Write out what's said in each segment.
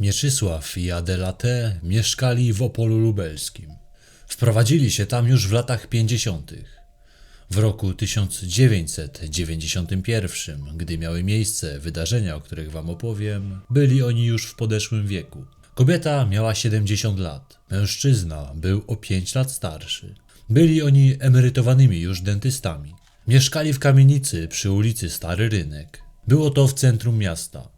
Mieczysław i Adela T. mieszkali w Opolu Lubelskim. Wprowadzili się tam już w latach 50. W roku 1991, gdy miały miejsce wydarzenia, o których wam opowiem, byli oni już w podeszłym wieku. Kobieta miała 70 lat, mężczyzna był o 5 lat starszy. Byli oni emerytowanymi już dentystami. Mieszkali w kamienicy przy ulicy Stary Rynek. Było to w centrum miasta.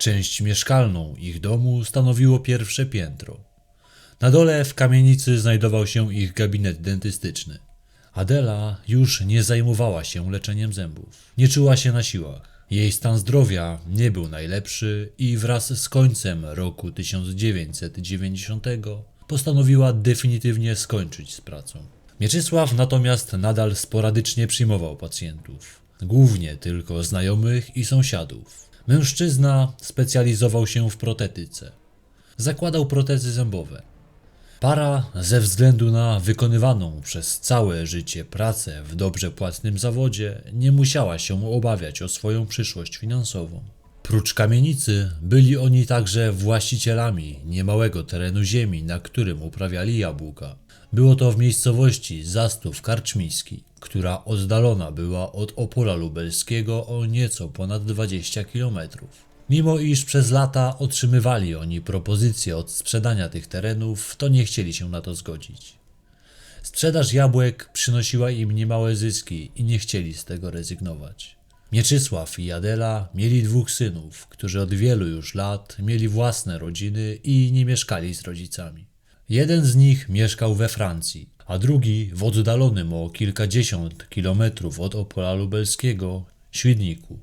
Część mieszkalną ich domu stanowiło pierwsze piętro. Na dole w kamienicy znajdował się ich gabinet dentystyczny. Adela już nie zajmowała się leczeniem zębów. Nie czuła się na siłach. Jej stan zdrowia nie był najlepszy i wraz z końcem roku 1990 postanowiła definitywnie skończyć z pracą. Mieczysław natomiast nadal sporadycznie przyjmował pacjentów, głównie tylko znajomych i sąsiadów. Mężczyzna specjalizował się w protetyce. Zakładał protezy zębowe. Para ze względu na wykonywaną przez całe życie pracę w dobrze płatnym zawodzie nie musiała się obawiać o swoją przyszłość finansową. Prócz kamienicy byli oni także właścicielami niemałego terenu ziemi, na którym uprawiali jabłka. Było to w miejscowości Zastów Karczmiski, która oddalona była od Opola Lubelskiego o nieco ponad 20 kilometrów. Mimo iż przez lata otrzymywali oni propozycje od sprzedania tych terenów, to nie chcieli się na to zgodzić. Sprzedaż jabłek przynosiła im niemałe zyski i nie chcieli z tego rezygnować. Mieczysław i Adela mieli dwóch synów, którzy od wielu już lat mieli własne rodziny i nie mieszkali z rodzicami. Jeden z nich mieszkał we Francji, a drugi w oddalonym o kilkadziesiąt kilometrów od Opola Lubelskiego Świdniku.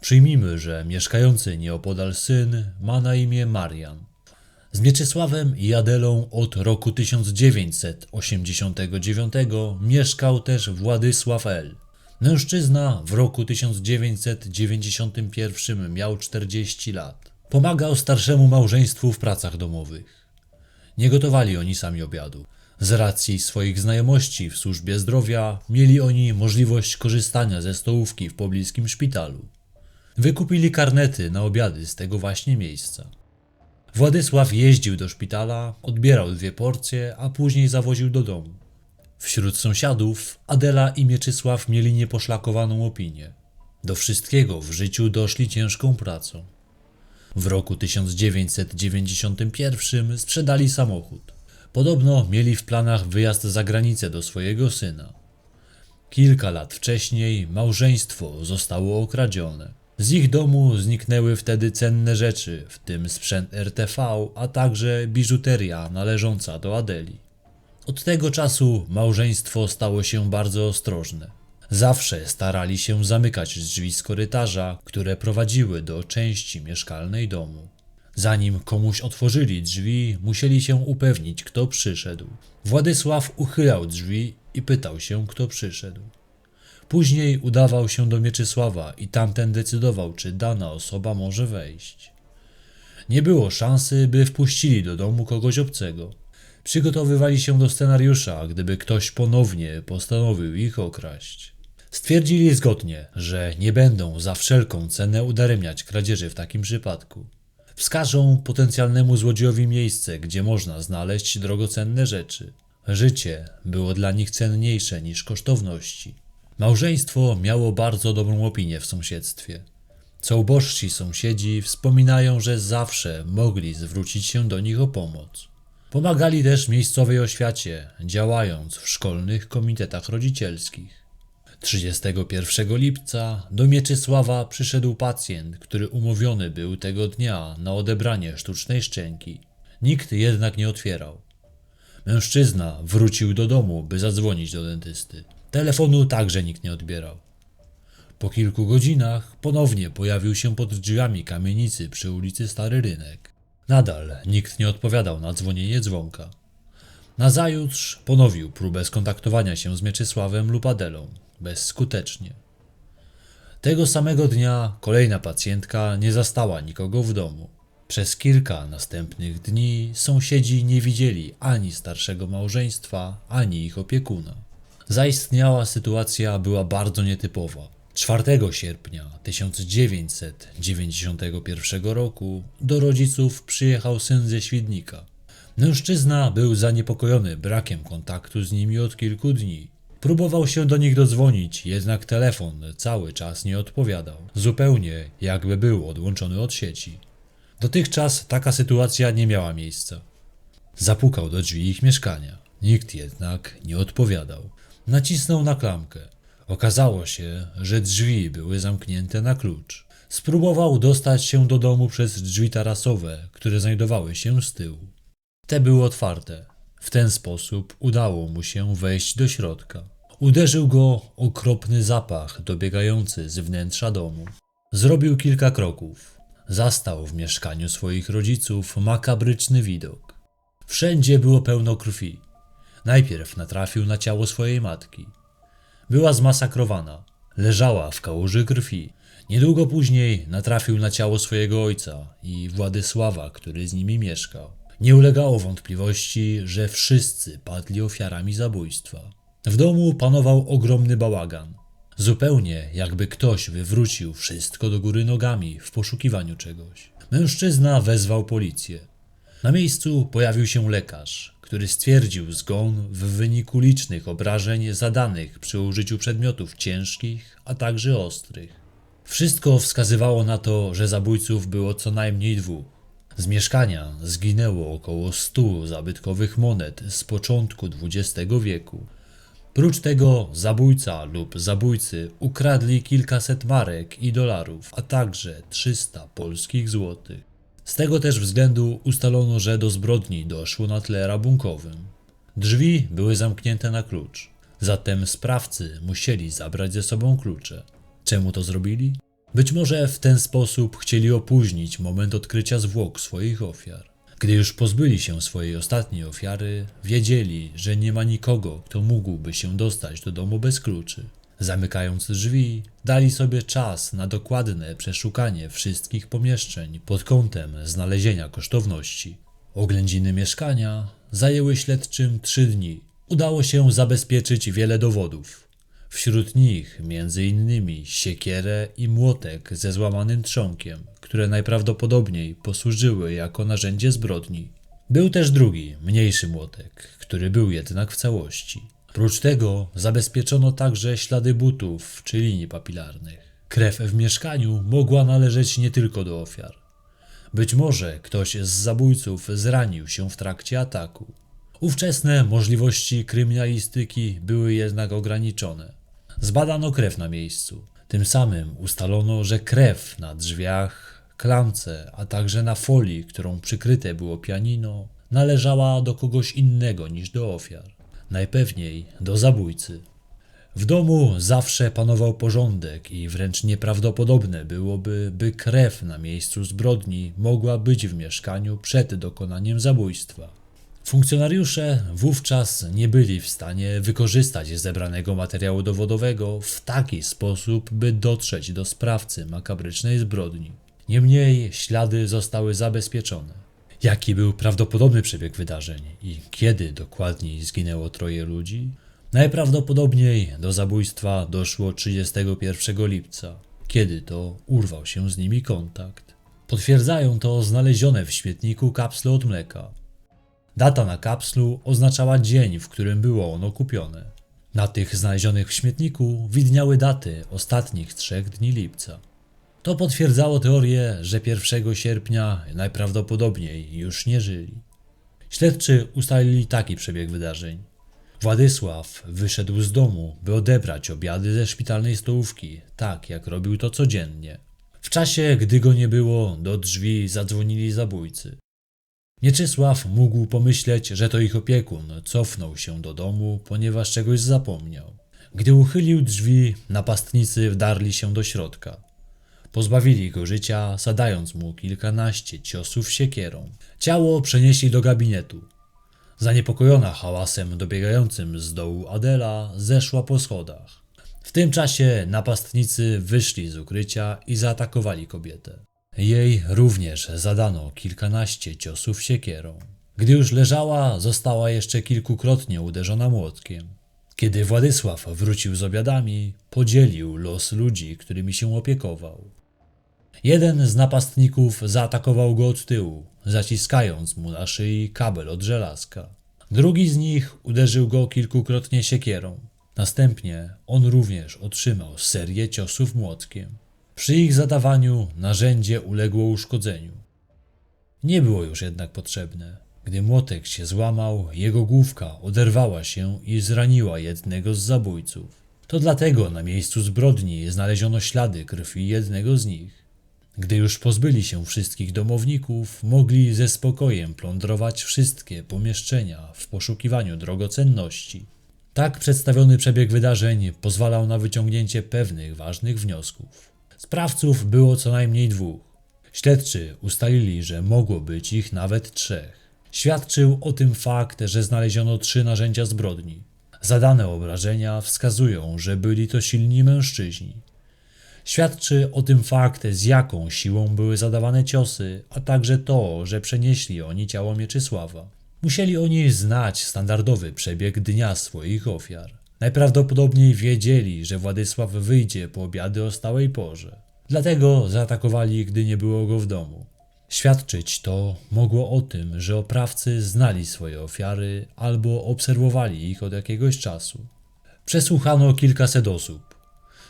Przyjmijmy, że mieszkający nieopodal syn ma na imię Marian. Z Mieczysławem i Adelą od roku 1989 mieszkał też Władysław L. Mężczyzna w roku 1991 miał 40 lat. Pomagał starszemu małżeństwu w pracach domowych. Nie gotowali oni sami obiadu. Z racji swoich znajomości w służbie zdrowia mieli oni możliwość korzystania ze stołówki w pobliskim szpitalu. Wykupili karnety na obiady z tego właśnie miejsca. Władysław jeździł do szpitala, odbierał dwie porcje, a później zawoził do domu. Wśród sąsiadów Adela i Mieczysław mieli nieposzlakowaną opinię. Do wszystkiego w życiu doszli ciężką pracą. W roku 1991 sprzedali samochód. Podobno mieli w planach wyjazd za granicę do swojego syna. Kilka lat wcześniej małżeństwo zostało okradzione. Z ich domu zniknęły wtedy cenne rzeczy, w tym sprzęt RTV, a także biżuteria należąca do Adeli. Od tego czasu małżeństwo stało się bardzo ostrożne. Zawsze starali się zamykać drzwi z korytarza, które prowadziły do części mieszkalnej domu. Zanim komuś otworzyli drzwi, musieli się upewnić, kto przyszedł. Władysław uchylał drzwi i pytał się, kto przyszedł. Później udawał się do Mieczysława i tamten decydował, czy dana osoba może wejść. Nie było szansy, by wpuścili do domu kogoś obcego. Przygotowywali się do scenariusza, gdyby ktoś ponownie postanowił ich okraść. Stwierdzili zgodnie, że nie będą za wszelką cenę udaremniać kradzieży w takim przypadku. Wskażą potencjalnemu złodziejowi miejsce, gdzie można znaleźć drogocenne rzeczy. Życie było dla nich cenniejsze niż kosztowności. Małżeństwo miało bardzo dobrą opinię w sąsiedztwie. Co ubożsi sąsiedzi wspominają, że zawsze mogli zwrócić się do nich o pomoc. Pomagali też miejscowej oświacie, działając w szkolnych komitetach rodzicielskich. 31 lipca do Mieczysława przyszedł pacjent, który umówiony był tego dnia na odebranie sztucznej szczęki. Nikt jednak nie otwierał. Mężczyzna wrócił do domu, by zadzwonić do dentysty. Telefonu także nikt nie odbierał. Po kilku godzinach ponownie pojawił się pod drzwiami kamienicy przy ulicy Stary Rynek. Nadal nikt nie odpowiadał na dzwonienie dzwonka. Nazajutrz ponowił próbę skontaktowania się z Mieczysławem lub Adelą, bezskutecznie. Tego samego dnia kolejna pacjentka nie zastała nikogo w domu. Przez kilka następnych dni sąsiedzi nie widzieli ani starszego małżeństwa, ani ich opiekuna. Zaistniała sytuacja była bardzo nietypowa. 4 sierpnia 1991 roku do rodziców przyjechał syn ze Świdnika. Mężczyzna był zaniepokojony brakiem kontaktu z nimi od kilku dni. Próbował się do nich dodzwonić, jednak telefon cały czas nie odpowiadał, zupełnie jakby był odłączony od sieci. Dotychczas taka sytuacja nie miała miejsca. Zapukał do drzwi ich mieszkania. Nikt jednak nie odpowiadał. Nacisnął na klamkę. Okazało się, że drzwi były zamknięte na klucz. Spróbował dostać się do domu przez drzwi tarasowe, które znajdowały się z tyłu. Te były otwarte. W ten sposób udało mu się wejść do środka. Uderzył go okropny zapach dobiegający z wnętrza domu. Zrobił kilka kroków. Zastał w mieszkaniu swoich rodziców makabryczny widok. Wszędzie było pełno krwi. Najpierw natrafił na ciało swojej matki. Była zmasakrowana. Leżała w kałuży krwi. Niedługo później natrafił na ciało swojego ojca i Władysława, który z nimi mieszkał. Nie ulegało wątpliwości, że wszyscy padli ofiarami zabójstwa. W domu panował ogromny bałagan. Zupełnie jakby ktoś wywrócił wszystko do góry nogami w poszukiwaniu czegoś. Mężczyzna wezwał policję. Na miejscu pojawił się lekarz, który stwierdził zgon w wyniku licznych obrażeń zadanych przy użyciu przedmiotów ciężkich, a także ostrych. Wszystko wskazywało na to, że zabójców było co najmniej dwóch. Z mieszkania zginęło około 100 zabytkowych monet z początku XX wieku. Prócz tego zabójca lub zabójcy ukradli kilkaset marek i dolarów, a także 300 polskich złotych. Z tego też względu ustalono, że do zbrodni doszło na tle rabunkowym. Drzwi były zamknięte na klucz, zatem sprawcy musieli zabrać ze sobą klucze. Czemu to zrobili? Być może w ten sposób chcieli opóźnić moment odkrycia zwłok swoich ofiar. Gdy już pozbyli się swojej ostatniej ofiary, wiedzieli, że nie ma nikogo, kto mógłby się dostać do domu bez kluczy. Zamykając drzwi, dali sobie czas na dokładne przeszukanie wszystkich pomieszczeń pod kątem znalezienia kosztowności. Oględziny mieszkania zajęły śledczym trzy dni. Udało się zabezpieczyć wiele dowodów. Wśród nich m.in. siekierę i młotek ze złamanym trzonkiem, które najprawdopodobniej posłużyły jako narzędzie zbrodni. Był też drugi, mniejszy młotek, który był jednak w całości. Prócz tego zabezpieczono także ślady butów czy linii papilarnych. Krew w mieszkaniu mogła należeć nie tylko do ofiar. Być może ktoś z zabójców zranił się w trakcie ataku. Ówczesne możliwości kryminalistyki były jednak ograniczone. Zbadano krew na miejscu. Tym samym ustalono, że krew na drzwiach, klamce, a także na folii, którą przykryte było pianino, należała do kogoś innego niż do ofiar. Najpewniej do zabójcy. W domu zawsze panował porządek i wręcz nieprawdopodobne byłoby, by krew na miejscu zbrodni mogła być w mieszkaniu przed dokonaniem zabójstwa. Funkcjonariusze wówczas nie byli w stanie wykorzystać zebranego materiału dowodowego w taki sposób, by dotrzeć do sprawcy makabrycznej zbrodni. Niemniej ślady zostały zabezpieczone. Jaki był prawdopodobny przebieg wydarzeń i kiedy dokładniej zginęło troje ludzi? Najprawdopodobniej do zabójstwa doszło 31 lipca, kiedy to urwał się z nimi kontakt. Potwierdzają to znalezione w śmietniku kapsle od mleka. Data na kapslu oznaczała dzień, w którym było ono kupione. Na tych znalezionych w śmietniku widniały daty ostatnich trzech dni lipca. To potwierdzało teorię, że 1 sierpnia najprawdopodobniej już nie żyli. Śledczy ustalili taki przebieg wydarzeń. Władysław wyszedł z domu, by odebrać obiady ze szpitalnej stołówki, tak jak robił to codziennie. W czasie, gdy go nie było, do drzwi zadzwonili zabójcy. Mieczysław mógł pomyśleć, że to ich opiekun cofnął się do domu, ponieważ czegoś zapomniał. Gdy uchylił drzwi, napastnicy wdarli się do środka. Pozbawili go życia, zadając mu kilkanaście ciosów siekierą. Ciało przenieśli do gabinetu. Zaniepokojona hałasem dobiegającym z dołu Adela, zeszła po schodach. W tym czasie napastnicy wyszli z ukrycia i zaatakowali kobietę. Jej również zadano kilkanaście ciosów siekierą. Gdy już leżała, została jeszcze kilkukrotnie uderzona młotkiem. Kiedy Władysław wrócił z obiadami, podzielił los ludzi, którymi się opiekował. Jeden z napastników zaatakował go od tyłu, zaciskając mu na szyi kabel od żelazka. Drugi z nich uderzył go kilkukrotnie siekierą. Następnie on również otrzymał serię ciosów młotkiem. Przy ich zadawaniu narzędzie uległo uszkodzeniu. Nie było już jednak potrzebne. Gdy młotek się złamał, jego główka oderwała się i zraniła jednego z zabójców. To dlatego na miejscu zbrodni znaleziono ślady krwi jednego z nich. Gdy już pozbyli się wszystkich domowników, mogli ze spokojem plądrować wszystkie pomieszczenia w poszukiwaniu drogocenności. Tak przedstawiony przebieg wydarzeń pozwalał na wyciągnięcie pewnych ważnych wniosków. Sprawców było co najmniej dwóch. Śledczy ustalili, że mogło być ich nawet trzech. Świadczył o tym fakt, że znaleziono trzy narzędzia zbrodni. Zadane obrażenia wskazują, że byli to silni mężczyźni. Świadczy o tym fakt, z jaką siłą były zadawane ciosy, a także to, że przenieśli oni ciało Mieczysława. Musieli oni znać standardowy przebieg dnia swoich ofiar. Najprawdopodobniej wiedzieli, że Władysław wyjdzie po obiady o stałej porze. Dlatego zaatakowali, gdy nie było go w domu. Świadczyć to mogło o tym, że oprawcy znali swoje ofiary albo obserwowali ich od jakiegoś czasu. Przesłuchano kilkaset osób.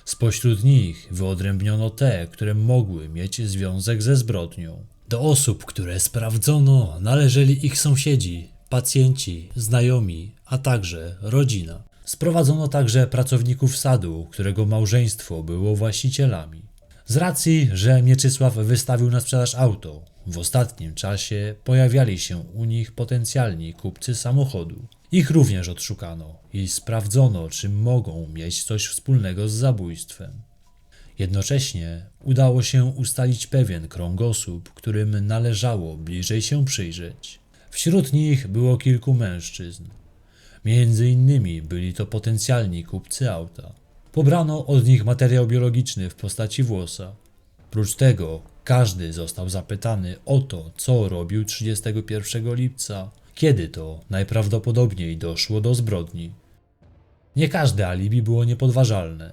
Spośród nich wyodrębniono te, które mogły mieć związek ze zbrodnią. Do osób, które sprawdzono, należeli ich sąsiedzi, pacjenci, znajomi, a także rodzina. Sprowadzono także pracowników sadu, którego małżeństwo było właścicielami. Z racji, że Mieczysław wystawił na sprzedaż auto, w ostatnim czasie pojawiali się u nich potencjalni kupcy samochodu. Ich również odszukano i sprawdzono, czy mogą mieć coś wspólnego z zabójstwem. Jednocześnie udało się ustalić pewien krąg osób, którym należało bliżej się przyjrzeć. Wśród nich było kilku mężczyzn. Między innymi byli to potencjalni kupcy auta. Pobrano od nich materiał biologiczny w postaci włosa. Prócz tego każdy został zapytany o to, co robił 31 lipca, kiedy to najprawdopodobniej doszło do zbrodni. Nie każde alibi było niepodważalne.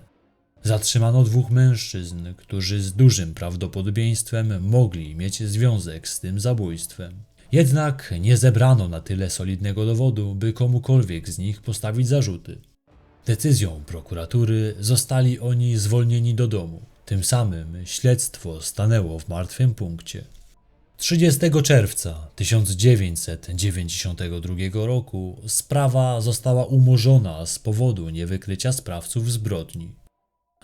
Zatrzymano dwóch mężczyzn, którzy z dużym prawdopodobieństwem mogli mieć związek z tym zabójstwem. Jednak nie zebrano na tyle solidnego dowodu, by komukolwiek z nich postawić zarzuty. Decyzją prokuratury zostali oni zwolnieni do domu. Tym samym śledztwo stanęło w martwym punkcie. 30 czerwca 1992 roku sprawa została umorzona z powodu niewykrycia sprawców zbrodni.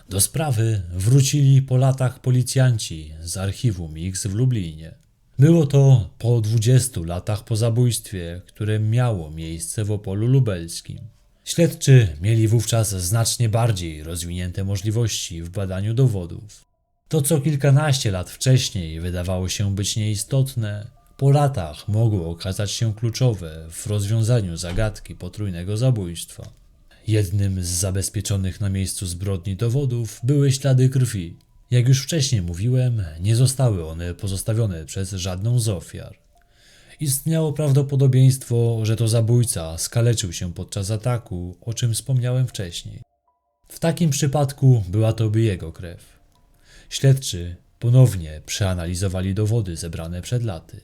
Do sprawy wrócili po latach policjanci z archiwum X w Lublinie. Było to po 20 latach po zabójstwie, które miało miejsce w Opolu Lubelskim. Śledczy mieli wówczas znacznie bardziej rozwinięte możliwości w badaniu dowodów. To, co kilkanaście lat wcześniej wydawało się być nieistotne, po latach mogło okazać się kluczowe w rozwiązaniu zagadki potrójnego zabójstwa. Jednym z zabezpieczonych na miejscu zbrodni dowodów były ślady krwi. Jak już wcześniej mówiłem, nie zostały one pozostawione przez żadną z ofiar. Istniało prawdopodobieństwo, że to zabójca skaleczył się podczas ataku, o czym wspomniałem wcześniej. W takim przypadku była to by jego krew. Śledczy ponownie przeanalizowali dowody zebrane przed laty.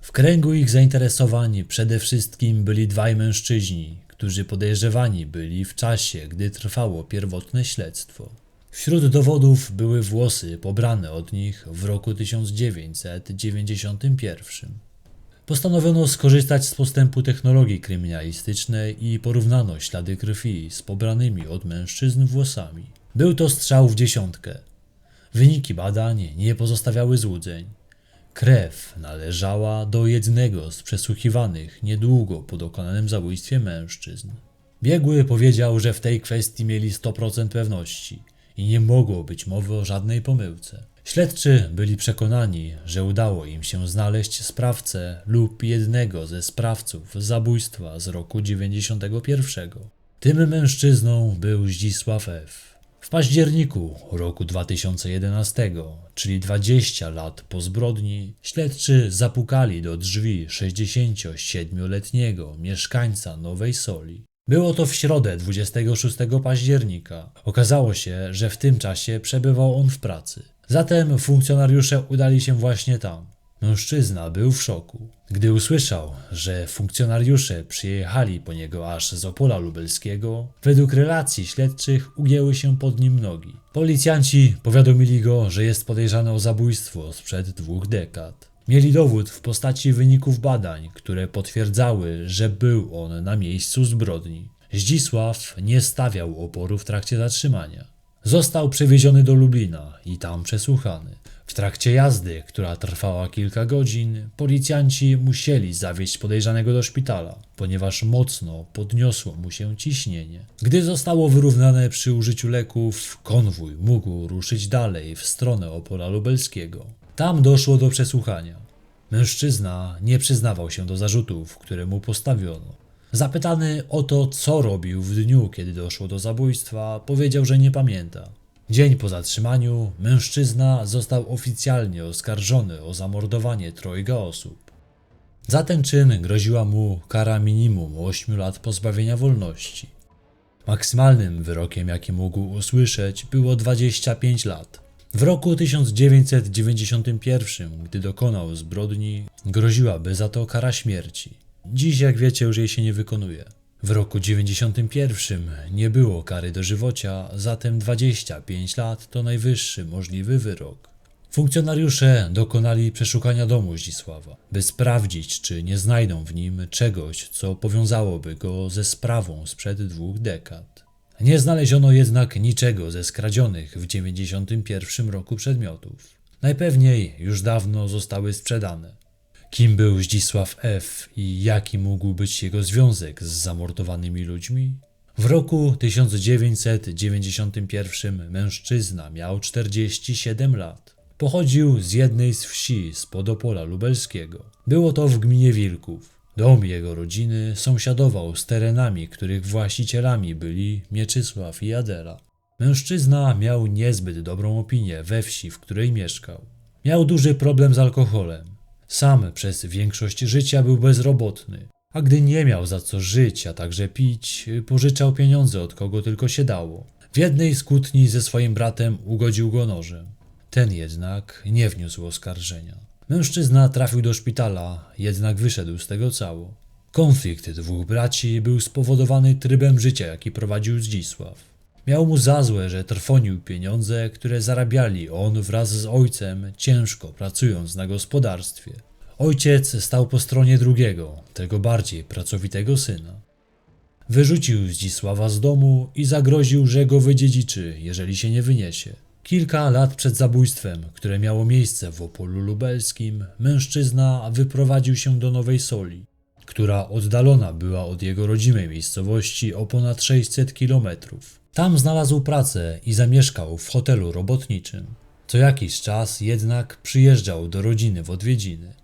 W kręgu ich zainteresowań przede wszystkim byli dwaj mężczyźni, którzy podejrzewani byli w czasie, gdy trwało pierwotne śledztwo. Wśród dowodów były włosy pobrane od nich w roku 1991. Postanowiono skorzystać z postępu technologii kryminalistycznej i porównano ślady krwi z pobranymi od mężczyzn włosami. Był to strzał w dziesiątkę. Wyniki badań nie pozostawiały złudzeń. Krew należała do jednego z przesłuchiwanych niedługo po dokonanym zabójstwie mężczyzn. Biegły powiedział, że w tej kwestii mieli 100% pewności i nie mogło być mowy o żadnej pomyłce. Śledczy byli przekonani, że udało im się znaleźć sprawcę lub jednego ze sprawców zabójstwa z roku 91. Tym mężczyzną był Zdzisław F. W październiku roku 2011, czyli 20 lat po zbrodni, śledczy zapukali do drzwi 67-letniego mieszkańca Nowej Soli. Było to w środę 26 października. Okazało się, że w tym czasie przebywał on w pracy. Zatem funkcjonariusze udali się właśnie tam. Mężczyzna był w szoku. Gdy usłyszał, że funkcjonariusze przyjechali po niego aż z Opola Lubelskiego, według relacji śledczych ugięły się pod nim nogi. Policjanci powiadomili go, że jest podejrzany o zabójstwo sprzed dwóch dekad. Mieli dowód w postaci wyników badań, które potwierdzały, że był on na miejscu zbrodni. Zdzisław nie stawiał oporu w trakcie zatrzymania. Został przewieziony do Lublina i tam przesłuchany. W trakcie jazdy, która trwała kilka godzin, policjanci musieli zawieźć podejrzanego do szpitala, ponieważ mocno podniosło mu się ciśnienie. Gdy zostało wyrównane przy użyciu leków, konwój mógł ruszyć dalej w stronę Opola Lubelskiego. Tam doszło do przesłuchania. Mężczyzna nie przyznawał się do zarzutów, które mu postawiono. Zapytany o to, co robił w dniu, kiedy doszło do zabójstwa, powiedział, że nie pamięta. Dzień po zatrzymaniu mężczyzna został oficjalnie oskarżony o zamordowanie trojga osób. Za ten czyn groziła mu kara minimum 8 lat pozbawienia wolności. Maksymalnym wyrokiem, jaki mógł usłyszeć, było 25 lat. W roku 1991, gdy dokonał zbrodni, groziłaby za to kara śmierci. Dziś, jak wiecie, już jej się nie wykonuje. W roku 91 nie było kary dożywocia, zatem 25 lat to najwyższy możliwy wyrok. Funkcjonariusze dokonali przeszukania domu Zdzisława, by sprawdzić, czy nie znajdą w nim czegoś, co powiązałoby go ze sprawą sprzed dwóch dekad. Nie znaleziono jednak niczego ze skradzionych w 91 roku przedmiotów. Najpewniej już dawno zostały sprzedane. Kim był Zdzisław F. i jaki mógł być jego związek z zamordowanymi ludźmi? W roku 1991 mężczyzna miał 47 lat. Pochodził z jednej z wsi z Podopola Lubelskiego. Było to w gminie Wilków. Dom jego rodziny sąsiadował z terenami, których właścicielami byli Mieczysław i Adela. Mężczyzna miał niezbyt dobrą opinię we wsi, w której mieszkał. Miał duży problem z alkoholem. Sam przez większość życia był bezrobotny, a gdy nie miał za co żyć, a także pić, pożyczał pieniądze od kogo tylko się dało. W jednej z kłótni ze swoim bratem ugodził go nożem. Ten jednak nie wniósł oskarżenia. Mężczyzna trafił do szpitala, jednak wyszedł z tego cało. Konflikt dwóch braci był spowodowany trybem życia, jaki prowadził Zdzisław. Miał mu za złe, że trwonił pieniądze, które zarabiali on wraz z ojcem, ciężko pracując na gospodarstwie. Ojciec stał po stronie drugiego, tego bardziej pracowitego syna. Wyrzucił Zdzisława z domu i zagroził, że go wydziedziczy, jeżeli się nie wyniesie. Kilka lat przed zabójstwem, które miało miejsce w Opolu Lubelskim, mężczyzna wyprowadził się do Nowej Soli, która oddalona była od jego rodzimej miejscowości o ponad 600 kilometrów. Tam znalazł pracę i zamieszkał w hotelu robotniczym. Co jakiś czas jednak przyjeżdżał do rodziny w odwiedziny.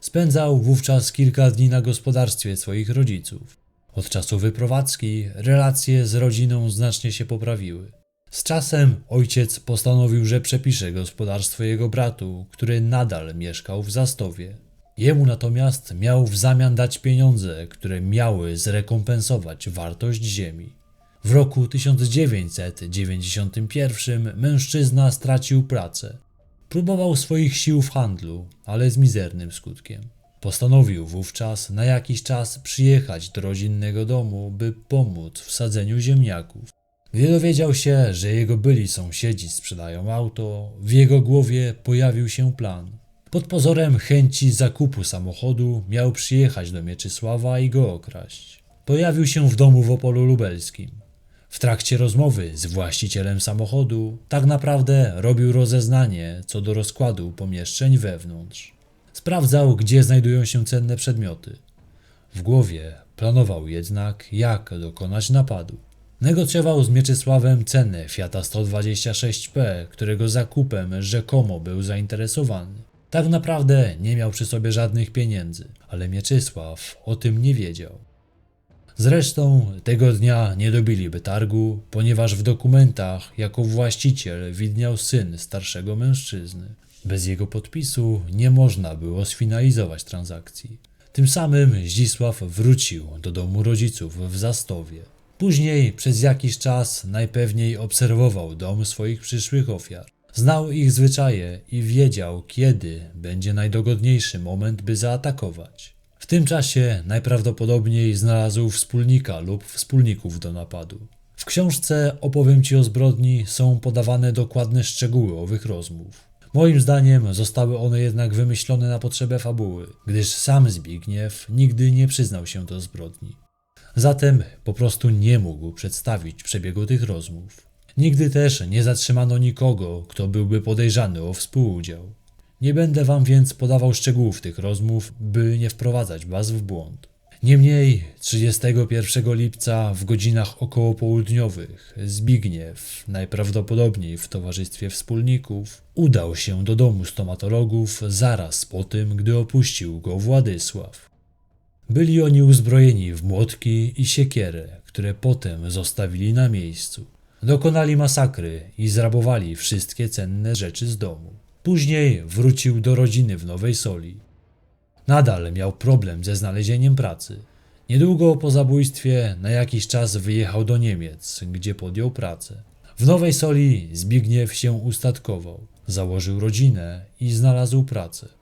Spędzał wówczas kilka dni na gospodarstwie swoich rodziców. Od czasu wyprowadzki relacje z rodziną znacznie się poprawiły. Z czasem ojciec postanowił, że przepisze gospodarstwo jego bratu, który nadal mieszkał w Zastowie. Jemu natomiast miał w zamian dać pieniądze, które miały zrekompensować wartość ziemi. W roku 1991 mężczyzna stracił pracę. Próbował swoich sił w handlu, ale z mizernym skutkiem. Postanowił wówczas na jakiś czas przyjechać do rodzinnego domu, by pomóc w sadzeniu ziemniaków. Gdy dowiedział się, że jego byli sąsiedzi sprzedają auto, w jego głowie pojawił się plan. Pod pozorem chęci zakupu samochodu miał przyjechać do Mieczysława i go okraść. Pojawił się w domu w Opolu Lubelskim. W trakcie rozmowy z właścicielem samochodu tak naprawdę robił rozeznanie co do rozkładu pomieszczeń wewnątrz. Sprawdzał, gdzie znajdują się cenne przedmioty. W głowie planował jednak, jak dokonać napadu. Negocjował z Mieczysławem cenę Fiata 126P, którego zakupem rzekomo był zainteresowany. Tak naprawdę nie miał przy sobie żadnych pieniędzy, ale Mieczysław o tym nie wiedział. Zresztą tego dnia nie dobiliby targu, ponieważ w dokumentach jako właściciel widniał syn starszego mężczyzny. Bez jego podpisu nie można było sfinalizować transakcji. Tym samym Zdzisław wrócił do domu rodziców w Zastowie. Później przez jakiś czas najpewniej obserwował dom swoich przyszłych ofiar. Znał ich zwyczaje i wiedział, kiedy będzie najdogodniejszy moment, by zaatakować. W tym czasie najprawdopodobniej znalazł wspólnika lub wspólników do napadu. W książce Opowiem Ci o zbrodni są podawane dokładne szczegóły owych rozmów. Moim zdaniem zostały one jednak wymyślone na potrzebę fabuły, gdyż sam Zbigniew nigdy nie przyznał się do zbrodni. Zatem po prostu nie mógł przedstawić przebiegu tych rozmów. Nigdy też nie zatrzymano nikogo, kto byłby podejrzany o współudział. Nie będę wam więc podawał szczegółów tych rozmów, by nie wprowadzać was w błąd. Niemniej 31 lipca w godzinach okołopołudniowych Zbigniew, najprawdopodobniej w towarzystwie wspólników, udał się do domu stomatologów zaraz po tym, gdy opuścił go Władysław. Byli oni uzbrojeni w młotki i siekierę, które potem zostawili na miejscu. Dokonali masakry i zrabowali wszystkie cenne rzeczy z domu. Później wrócił do rodziny w Nowej Soli. Nadal miał problem ze znalezieniem pracy. Niedługo po zabójstwie na jakiś czas wyjechał do Niemiec, gdzie podjął pracę. W Nowej Soli Zbigniew się ustatkował, założył rodzinę i znalazł pracę.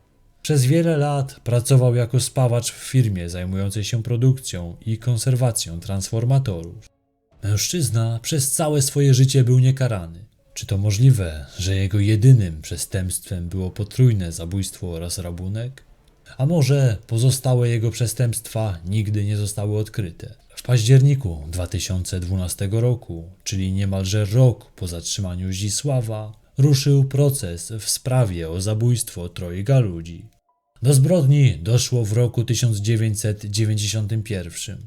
Przez wiele lat pracował jako spawacz w firmie zajmującej się produkcją i konserwacją transformatorów. Mężczyzna przez całe swoje życie był niekarany. Czy to możliwe, że jego jedynym przestępstwem było potrójne zabójstwo oraz rabunek? A może pozostałe jego przestępstwa nigdy nie zostały odkryte? W październiku 2012 roku, czyli niemalże rok po zatrzymaniu Zdzisława, ruszył proces w sprawie o zabójstwo trojga ludzi. Do zbrodni doszło w roku 1991.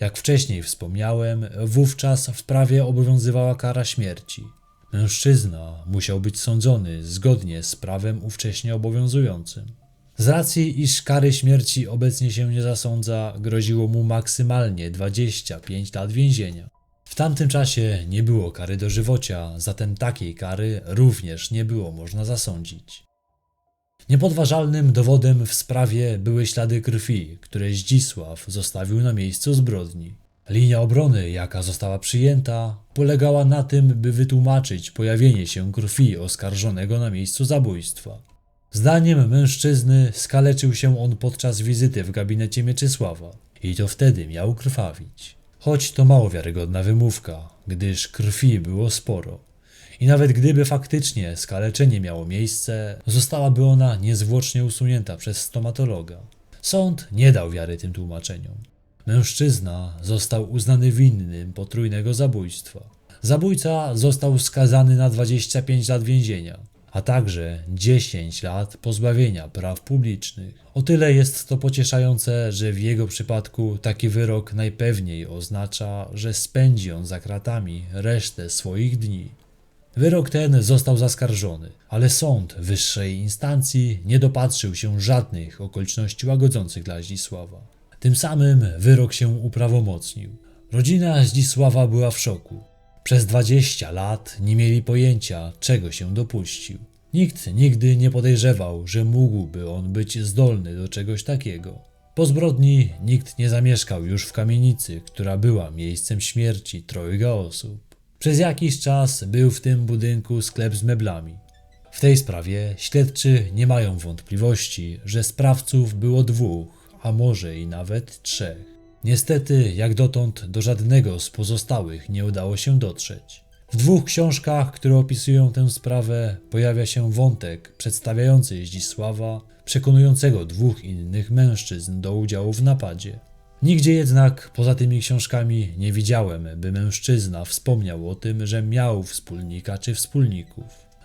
Jak wcześniej wspomniałem, wówczas w prawie obowiązywała kara śmierci. Mężczyzna musiał być sądzony zgodnie z prawem ówcześnie obowiązującym. Z racji, iż kary śmierci obecnie się nie zasądza, groziło mu maksymalnie 25 lat więzienia. W tamtym czasie nie było kary dożywocia, zatem takiej kary również nie było można zasądzić. Niepodważalnym dowodem w sprawie były ślady krwi, które Zdzisław zostawił na miejscu zbrodni. Linia obrony, jaka została przyjęta, polegała na tym, by wytłumaczyć pojawienie się krwi oskarżonego na miejscu zabójstwa. Zdaniem mężczyzny skaleczył się on podczas wizyty w gabinecie Mieczysława i to wtedy miał krwawić. Choć to mało wiarygodna wymówka, gdyż krwi było sporo. I nawet gdyby faktycznie skaleczenie miało miejsce, zostałaby ona niezwłocznie usunięta przez stomatologa. Sąd nie dał wiary tym tłumaczeniom. Mężczyzna został uznany winnym potrójnego zabójstwa. Zabójca został skazany na 25 lat więzienia, a także 10 lat pozbawienia praw publicznych. O tyle jest to pocieszające, że w jego przypadku taki wyrok najpewniej oznacza, że spędzi on za kratami resztę swoich dni. Wyrok ten został zaskarżony, ale sąd wyższej instancji nie dopatrzył się żadnych okoliczności łagodzących dla Zdzisława. Tym samym wyrok się uprawomocnił. Rodzina Zdzisława była w szoku. Przez 20 lat nie mieli pojęcia, czego się dopuścił. Nikt nigdy nie podejrzewał, że mógłby on być zdolny do czegoś takiego. Po zbrodni nikt nie zamieszkał już w kamienicy, która była miejscem śmierci trojga osób. Przez jakiś czas był w tym budynku sklep z meblami. W tej sprawie śledczy nie mają wątpliwości, że sprawców było dwóch, a może i nawet trzech. Niestety, jak dotąd, do żadnego z pozostałych nie udało się dotrzeć. W dwóch książkach, które opisują tę sprawę, pojawia się wątek przedstawiający Zdzisława, przekonującego dwóch innych mężczyzn do udziału w napadzie. Nigdzie jednak poza tymi książkami nie widziałem, by mężczyzna wspomniał o tym, że miał wspólnika czy wspólników.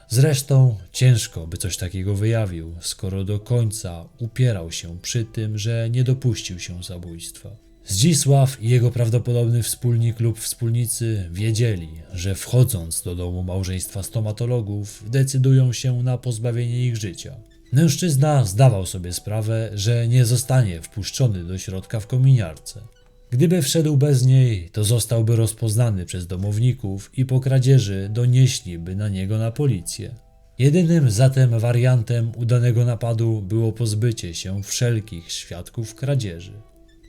Zresztą ciężko by coś takiego wyjawił, skoro do końca upierał się przy tym, że nie dopuścił się zabójstwa. Zdzisław i jego prawdopodobny wspólnik lub wspólnicy wiedzieli, że wchodząc do domu małżeństwa stomatologów, decydują się na pozbawienie ich życia. Mężczyzna zdawał sobie sprawę, że nie zostanie wpuszczony do środka w kominiarce. Gdyby wszedł bez niej, to zostałby rozpoznany przez domowników i po kradzieży donieśliby na niego na policję. Jedynym zatem wariantem udanego napadu było pozbycie się wszelkich świadków kradzieży.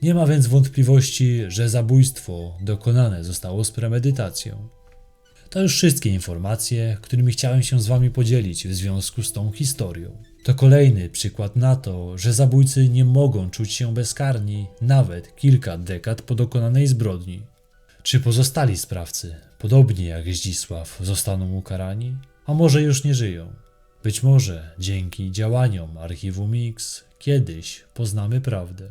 Nie ma więc wątpliwości, że zabójstwo dokonane zostało z premedytacją. To już wszystkie informacje, którymi chciałem się z Wami podzielić w związku z tą historią. To kolejny przykład na to, że zabójcy nie mogą czuć się bezkarni nawet kilka dekad po dokonanej zbrodni. Czy pozostali sprawcy, podobnie jak Zdzisław, zostaną ukarani? A może już nie żyją? Być może dzięki działaniom archiwum X kiedyś poznamy prawdę.